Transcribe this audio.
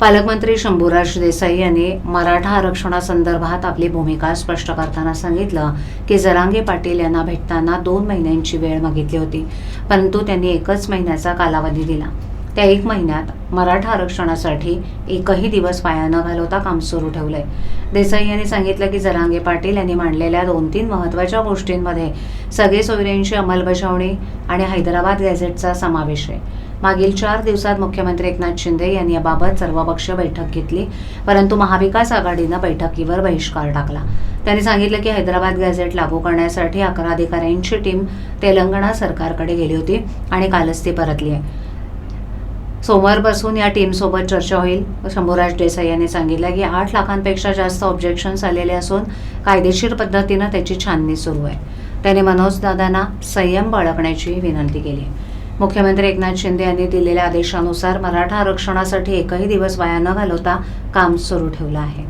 पालकमंत्री शंभूराज देसाई यांनी मराठा आरक्षणासंदर्भात आपली भूमिका स्पष्ट करताना सांगितलं की जरांगे पाटील यांना भेटताना दोन महिन्यांची वेळ मागितली होती परंतु त्यांनी एकच महिन्याचा कालावधी दिला. त्या एक महिन्यात मराठा आरक्षणासाठी एकही दिवस पाया न घालवता काम सुरू ठेवलंय. देसाई यांनी सांगितलं की जरांगे पाटील यांनी मांडलेल्या दोन तीन महत्त्वाच्या गोष्टींमध्ये सगळे सोयऱ्यांची अंमलबजावणी आणि हैदराबाद गॅझेटचा समावेश आहे. मागील चार दिवसात मुख्यमंत्री एकनाथ शिंदे यांनी याबाबत सर्वपक्षीय बैठक घेतली परंतु महाविकास आघाडीनं बैठकीवर बहिष्कार टाकला. त्यांनी सांगितलं की हैदराबाद गॅझेट लागू करण्यासाठी अकरा अधिकाऱ्यांची टीम तेलंगणा सरकारकडे गेली होती आणि कालच ती परतली आहे. सोमवारपासून या टीमसोबत चर्चा होईल. शंभूराज देसाई यांनी सांगितलं की आठ लाखांपेक्षा जास्त ऑब्जेक्शन्स आलेले असून कायदेशीर पद्धतीनं त्याची छाननी सुरू आहे. त्याने मनोज दादांना संयम बाळगण्याची विनंती केली. मुख्यमंत्री एकनाथ शिंदे यांनी दिलेल्या आदेशानुसार मराठा आरक्षणासाठी एकही दिवस वाया न घालवता काम सुरू ठेवलं आहे.